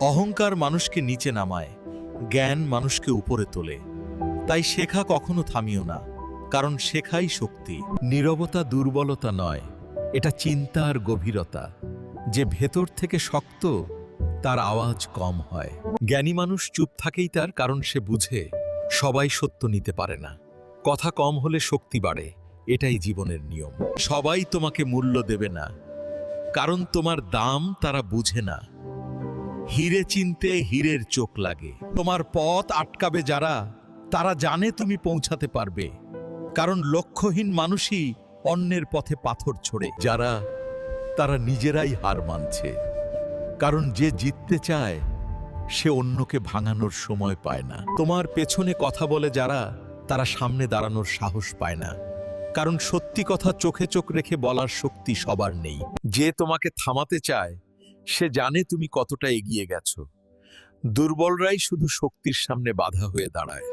অহংকার মানুষকে নিচে নামায়, জ্ঞান মানুষকে উপরে তোলে। তাই শেখা কখনো থামিও না, কারণ শেখাই শক্তি। নীরবতা দুর্বলতা নয়, এটা চিন্তার গভীরতা। যে ভেতর থেকে শক্ত, তার আওয়াজ কম হয়। জ্ঞানী মানুষ চুপ থাকেই তার, কারণ সে বুঝে, সবাই সত্য নিতে পারে না। কথা কম হলে শক্তি বাড়ে, এটাই জীবনের নিয়ম। সবাই তোমাকে মূল্য দেবে না, কারণ তোমার দাম তারা বুঝে না। হিরে চিনতে হীরের চোখ লাগে। তোমার পথ আটকাবে যারা, তারা জানে তুমি পৌঁছাতে পারবে। কারণ লক্ষ্যহীন মানুষই অন্যের পথে পাথর ছোড়ে। যারা, তারা নিজেরাই হার মানছে। কারণ যে জিততে চায়, সে অন্যকে ভাঙানোর সময় পায় না। তোমার পেছনে কথা বলে যারা, তারা সামনে দাঁড়ানোর সাহস পায় না। কারণ সত্যি কথা চোখে চোখ রেখে বলার শক্তি সবার নেই। যে তোমাকে থামাতে চায় সে জানে তুমি কতটা এগিয়ে গেছো। দুর্বলরাই শুধু শক্তির সামনে বাধা হয়ে দাঁড়ায়।